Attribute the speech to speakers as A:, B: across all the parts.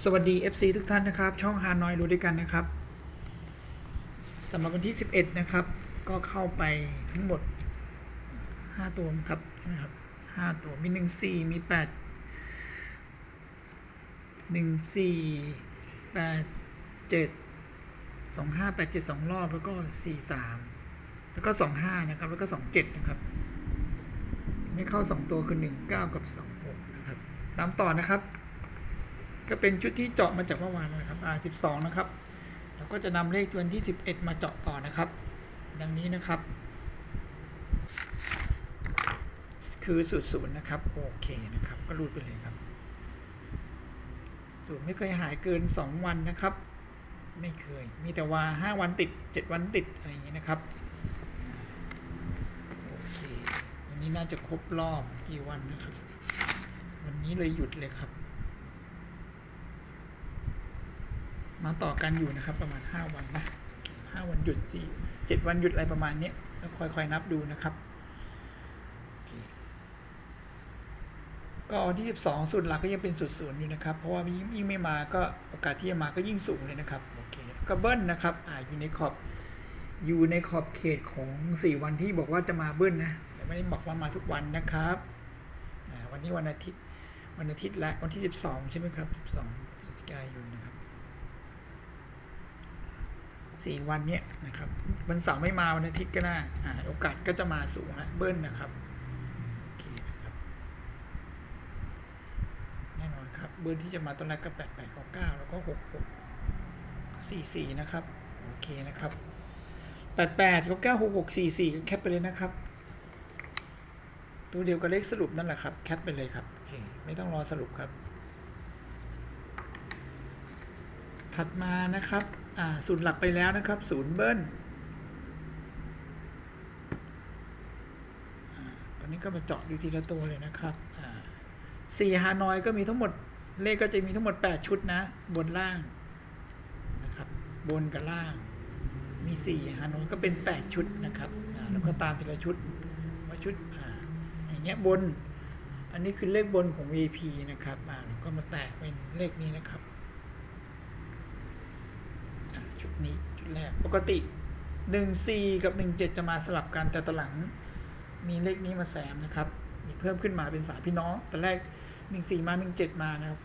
A: สวัสดี FC ทุกท่านนะครับ ช่องฮานอยรู้ด้วยกันนะครับสำหรับวันที่ 11 นะครับ ก็เข้าไปทั้งหมด 5 ตัวครับใช่ไหมครับ5ตัวมี 1 4 มี 8 1 4 8 7 2 5 8 7 2 รอบ แล้วก็ 4 3 แล้วก็ 2 5 นะครับ แล้วก็ 2 7 นะครับ ไม่เข้า 2 ตัวคือ 1 9 กับ 2 6 นะครับ ตามต่อนะครับ ก็เป็นชุดที่เจาะมาจากเมื่อวานนะครับอ่า12 นะครับ เราก็จะนำเลขวันที่ 11 มาเจาะต่อนะครับ ดังนี้นะครับ คือสูตรศูนย์นะครับ โอเคนะครับ ก็รูดไปเลยครับศูนย์ไม่เคยหายเกิน 2 วันนะครับ ไม่เคย มีแต่ว่า 5 วันติด 7 วันติด อะไรอย่างนี้นะครับ โอเค วันนี้น่าจะครบรอบกี่วันนะครับ วันนี้เลยหยุดเลยครับ มาต่อกันอยู่นะครับประมาณ 5 วันนะห้าวันหยุดสี่เจ็ดวันหยุดอะไรประมาณนี้แล้วค่อยๆนับดูนะครับก็วันที่ 12 สูตรหลักก็ยังเป็นสูตรศูนย์อยู่นะครับ เพราะว่ายิ่งไม่มาก็โอกาสที่จะมาก็ยิ่งสูงเลยนะครับโอเคก็เบิ้ลนะครับอ่าอยู่ในขอบอยู่ในขอบเขตของ 4 วันที่บอกว่าจะมาเบิ้ลนะแต่ไม่ได้บอกว่ามาทุกวันนะครับวันนี้วันอาทิตย์วันอาทิตย์และวันที่ 12 ใช่ไหมครับ 12พฤศจิกายนนะครับ สี่วันเนี้ยนะครับวันเสาร์ไม่มาวันอาทิตย์ก็น่าอโอกาสก็จะมาสูงละเบิ้ลนะครับโอเคนะครับแน่นอนครับเบิ้ลที่จะมาตอนแรกก็แปดแปดเก้าเก้าแล้วก็หกหกสี่สี่นะครับโอเคนะครับแปดแปดเก้าเก้าหกหกสี่สี่ก็แคปไปเลยนะครับ ตัวเดียวกับเลขสรุปนั่นแหละครับแคปไปเลยครับโอเคไม่ต้องรอสรุปครับ ถัดมานะครับ ศูนย์หลักไปแล้วนะครับศูนย์เบิ้ลอ่าตอนนี้ก็มาเจาะดูทีละตัวเลยนะครับสี่ฮานอยก็มีทั้งหมดเลขก็จะมีทั้งหมด 8 ชุดนะ บนล่างนะครับบนกับล่าง มี4ฮานอยก็เป็น 8 ชุดนะครับแล้วก็ตามทีละชุดว่าชุดอ่าอย่างเงี้ยบน อันนี้คือเลขบนของ VP นะครับอ่าแล้วก็มาแตกเป็นเลขนี้นะครับ อะชุดนี้ชุดแรกปกติ 1 4 กับ 1 7 จะมาสลับกันแต่ตอนหลัง มีเลขนี้มาแซมนะครับมีเพิ่มขึ้นมาเป็นสายพี่น้องแต่แรก 1 4 มา 1 7 มานะครับ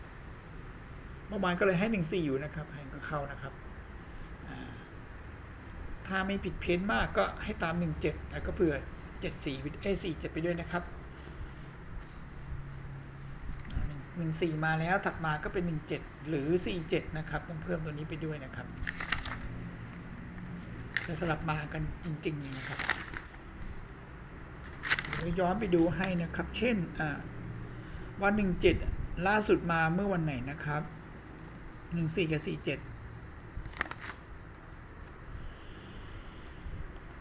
A: เมื่อวานก็เลยให้ 1 4 อยู่นะครับให้ก็เข้านะครับถ้าไม่ผิดเพี้ยนมากก็ให้ตาม 1 7แล้วก็เผื่อ 7 4เอ้4 7 ไปด้วยนะครับหนึ่งสี่มาแล้วถัดมาก็เป็นหนึ่งเจ็ดหรือสี่เจ็ดนะครับ ต้องเพิ่มตัวนี้ไปด้วยนะครับ จะสลับมากันจริงๆนะครับเดี๋ยวย้อนไปดูให้นะครับ เช่นวันหนึ่งเจ็ดล่าสุดมาเมื่อวันไหนนะครับหนึ่งสี่กับสี่เจ็ด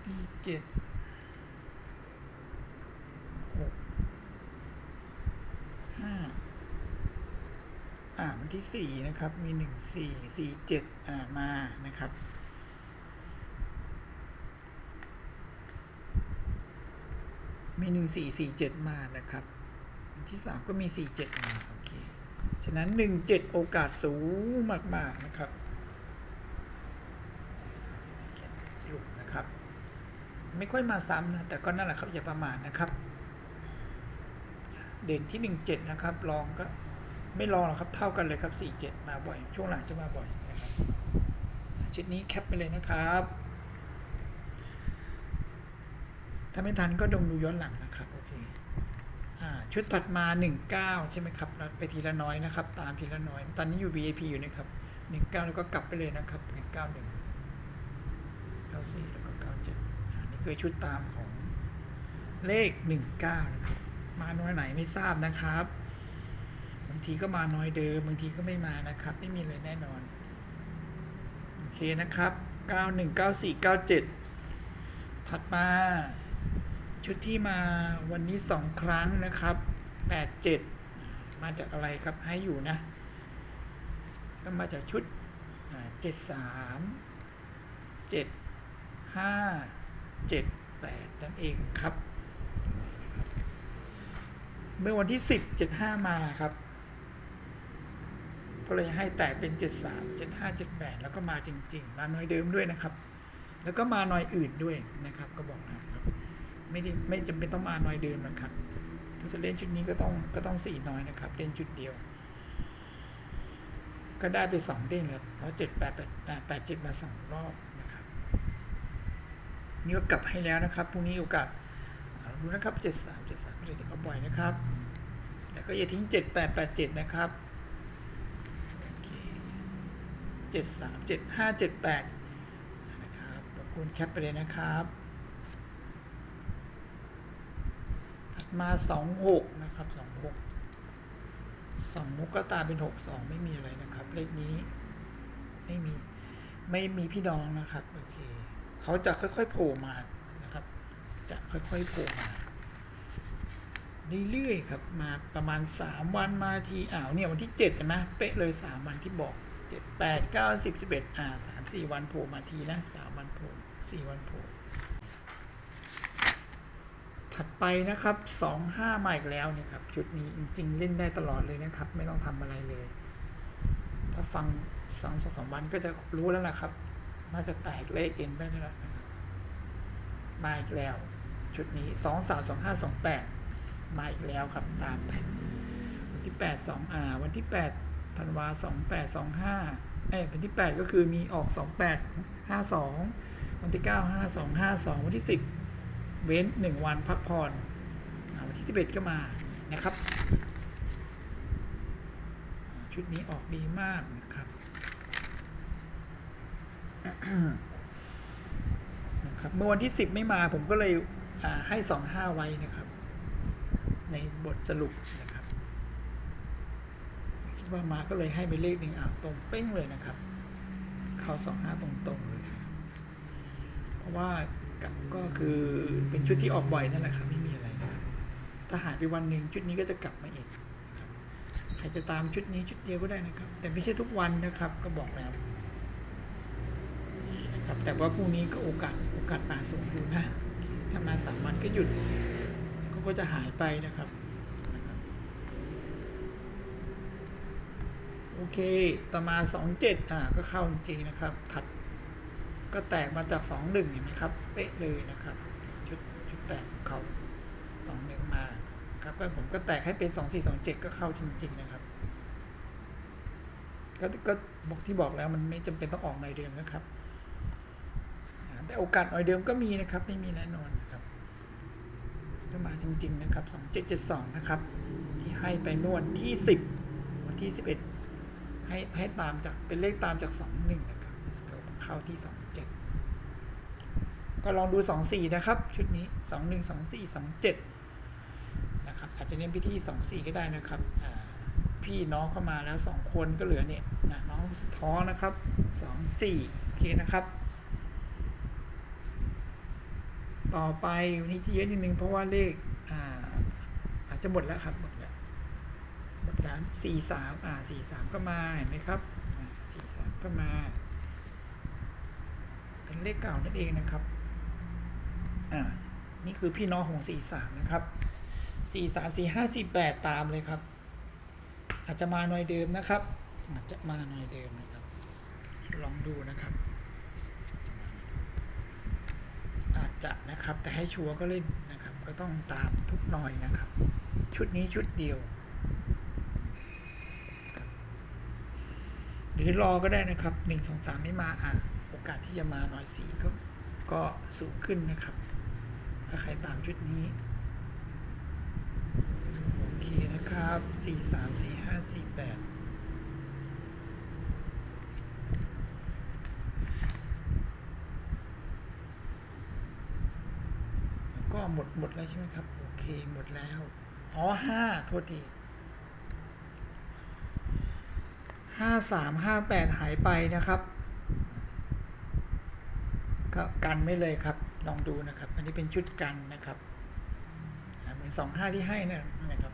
A: สี่เจ็ดหกห้าอ่าวันที่สี่นะครับ มีหนึ่งสี่สี่เจ็ดอ่ามานะครับ มีหนึ่งสี่สี่เจ็ดมานะครับ ที่สามก็มีสี่เจ็ดมาโอเคฉะนั้นหนึ่งเจ็ดโอกาสสูงมาก ๆ นะครับสรุปนะครับ ไม่ค่อยมาซ้ำนะ แต่ก็นั่นแหละครับ อย่าประมาทนะครับ เด่นที่หนึ่งเจ็ดนะครับ ลองก็ไม่รองหรอกครับ เท่ากันเลยครับ47มาบ่อย ช่วงหลังจะมาบ่อยนะครับชุดนี้แคปไปเลยนะครับ ถ้าไม่ทันก็ดงดูย้อนหลังนะครับโอเคอ่าชุดถัดมา 19 ใช่ไหมครับเราไปทีละน้อยนะครับ ตามทีละน้อย ตอนนี้อยู่ VIP อยู่นะครับ 19 แล้วก็กลับไปเลยนะครับ191 94 แล้วก็ 97อ่านี่คือชุดตามของเลข 19 นะครับ มาน้อยไหนไม่ทราบนะครับ บางทีก็มาน้อยเดิม บางทีก็ไม่มานะครับ ไม่มีเลยแน่นอน โอเคนะครับ 91 94 97 ถัดมา ชุดที่มาวันนี้สองครั้งนะครับ87มาจากอะไรครับให้อยู่นะ ก็มาจากชุดอ่า73 75 78นั่นเองครับ เมื่อวันที่10 75มาครับก็เลยให้แตกเป็นเจ็ดสามเจ็ดห้าเจ็ดแปดแล้วก็มาจริง ๆ มาหน่วยเดิมด้วยนะครับ แล้วก็มาหน่วยอื่นด้วยนะครับ ก็บอกนะ ไม่ได้ไม่จำเป็นต้องมาหน่วยเดิมนะครับ ถ้าจะเล่นชุดนี้ก็ต้องก็ต้องสี่หน่อยนะครับ เล่นชุดเดียว ก็ได้ไปสองเด้งครับเพราะเจ็ดแปดแปดแปดเจ็ดมาสองรอบนะครับนี่ก็กลับให้แล้วนะครับพรุ่งนี้โอกาสดูนะครับเจ็ดสามเจ็ดสามไม่ได้เอาบ่อยนะครับ แต่ก็อย่าทิ้งเจ็ดแปดแปดเจ็ดนะครับเคเจ็ดสามเจ็ดห้าเจ็ดแปดนะครับขอบคุณแคปไปเลยนะครับ ถัด มาสองหกนะครับสองหกสองมุกก็ตามเป็นหกสองไม่มีอะไรนะครับ เลขนี้ ไม่มีไม่มีพี่น้องนะครับโอเคเขาจะค่อยๆโผล่มานะครับ จะค่อยๆโผล่มาเรื่อยๆครับมาประมาณ 3 วันมาทีอ้าวเนี่ยวันที่7เห็นไหมเป๊ะเลย 3 วันที่บอก 7 8 9 10 11อ่า3 4 วันโผล่มาทีนะ3วันโผล่4วันโผล่ ถัดไปนะครับ2 5มาอีกแล้วเนี่ยครับชุดนี้จริงๆเล่นได้ตลอดเลยนะครับ ไม่ต้องทำอะไรเลย ถ้าฟังสองสองสามวันก็จะรู้แล้วนะครับ น่าจะแตกเลขเอ็นได้แล้วนะครับมาอีกแล้ว ชุดนี้สองสามสองห้าสองแปดมาอีกแล้วครับตามไปวันที่แปดสองอ่าวันที่แปดธันวาสองแปดสองห้าเอ้ยวันที่แปดก็คือมีออกสองแปดห้าสองวันที่เก้าห้าสองห้าสองวันที่สิบ เว้นหนึ่งวันพักผ่อนวันที่สิบเอ็ดก็มานะครับ ชุดนี้ออกดีมากนะครับนะครับเมื่อวันที่ 10 ไม่มาผมก็เลยให้ 25 ไว้นะครับ ในบทสรุปนะครับ คิดว่ามาก็เลยให้ไปเลขหนึ่งอ่าตรงเป้งเลยนะครับ เข้า 25 ตรงๆเลย เพราะว่า ก็คือเป็นชุดที่ออกบ่อยนั่นแหละครับไม่มีอะไรนะครับถ้าหายไปวันหนึ่งชุดนี้ก็จะกลับมาอีกใครจะตามชุดนี้ชุดเดียวก็ได้นะครับ แต่ไม่ใช่ทุกวันนะครับก็บอกแล้วนะครับแต่ว่าพรุ่งนี้ก็โอกาสโอกาสมาสูงอยู่นะถ้ามาสามวันก็หยุดเขาก็จะหายไปนะครับโอเค ต่อมาสองเจ็ดอ่า ก็เข้าจริงนะครับ ถัด ก็แตกมาจากสองหนึ่งเห็นไหมครับ เป๊ะเลยนะครับ ชุดชุดแตกของเขาสองหนึ่งมาครับก็ผมก็แตกให้เป็นสองสี่สองเจ็ดก็เข้าจริง ๆ นะครับ ก็ก็บอกที่บอกแล้วมันไม่จำเป็นต้องออกในเดิมนะครับ แต่โอกาสหน่อยเดิมก็มีนะครับ ไม่มีแน่นอนนะครับก็มาจริง ๆ นะครับ2772นะครับ ที่ให้ไปเมื่อวันที่10วันที่11ให้ให้ตามจากเป็นเลขตามจาก21นะครับเข้าที่27 ก็ลองดู24นะครับ ชุดนี้21 24 27นะครับอาจจะเน้นพิธี24ก็ได้นะครับพี่น้องเข้ามาแล้ว2คนก็เหลือเนี่ยนะน้องท้อนะครับ24โอเคนะครับ ต่อไปวันนี้จะเยอะนิดนึงเพราะว่าเลขอ่าอาจจะหมดแล้วครับหมดแล้วหมดแล้วสี่สามอ่าสี่สามก็มาเห็นไหมครับสี่สามก็มา เป็นเลขเก่านั่นเองนะครับ อ่านี่คือพี่น้องของสี่สามนะครับสี่สามสี่ห้าสี่แปดตามเลยครับ อาจจะมาหน่อยเดิมนะครับ อาจจะมาหน่อยเดิมนะครับ ลองดูนะครับ อาจจะนะครับแต่ให้ชัวร์ก็เล่นนะครับ ก็ต้องตามทุกหน่อยนะครับ ชุดนี้ชุดเดียวหรือรอก็ได้นะครับหนึ่งสองสามไม่มาอะโอกาสที่จะมาหน่อยสี่ก็ก็สูงขึ้นนะครับ ถ้าใครตามชุดนี้ โอเคนะครับสี่สามสี่ห้าสี่แปดก็หมดหมดแล้วใช่ไหมครับ โอเคหมดแล้ว อ๋อห้าโทษทีห้าสามห้าแปดหายไปนะครับ ก็กันไม่เลยครับ ลองดูนะครับ อันนี้เป็นชุดกันนะครับเหมือนสองห้าที่ให้นั่นะครับ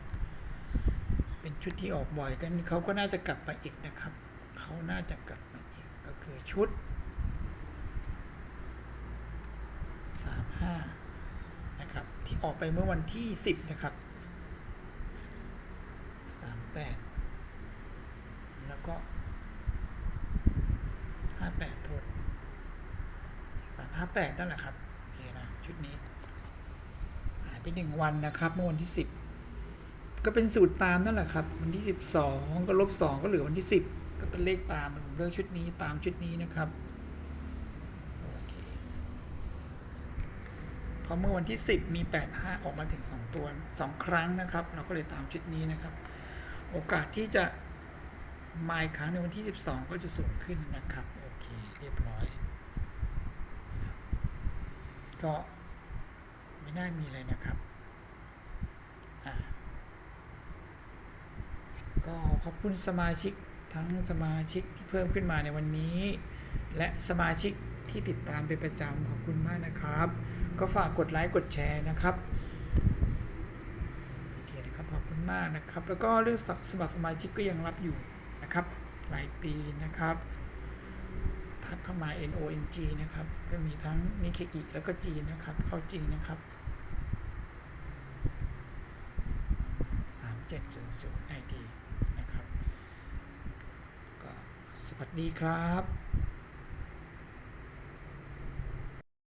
A: เป็นชุดที่ออกบ่อยกันเขาก็น่าจะกลับมาอีกนะครับ เขาน่าจะกลับมาอีกก็คือชุดสามห้านะครับ ที่ออกไปเมื่อวันที่10นะครับ38แล้ว ก็ห้าแปดโทษสามห้า แปดนั่นแหละครับโอเคนะชุดนี้หายไปหนึ่งวันนะครับเมื่อวันที่สิบก็เป็นสูตรตามนั่นแหละครับ วันที่สิบสองก็ลบสองก็เหลือวันที่สิบก็เป็นเลขตามผมเลือกชุดนี้ตามชุดนี้นะครับโอเคพอเมื่อวันที่10มี85ออกมาถึง2ตัว2ครั้งนะครับ เราก็เลยตามชุดนี้นะครับ โอกาสที่จะมาอีกครั้งในวันที่ 12 ก็จะสูงขึ้นนะครับ โอเค เรียบร้อย ก็ไม่น่ามีเลยนะครับ ก็ขอบคุณสมาชิกทั้งสมาชิกที่เพิ่มขึ้นมาในวันนี้ และสมาชิกที่ติดตามเป็นประจำขอบคุณมากนะครับ ก็ฝากกดไลค์กดแชร์นะครับโอเคนะครับขอบคุณมากนะครับ แล้วก็เรื่องสมัครสมาชิกก็ยังรับอยู่นะครับ หลายปีนะครับ ทักเข้ามา N O N G นะครับ ก็มีทั้งนิเคอิแล้วก็จีนนะครับ เข้าจริงนะครับ3700 ID นะครับ ก็สวัสดีครับ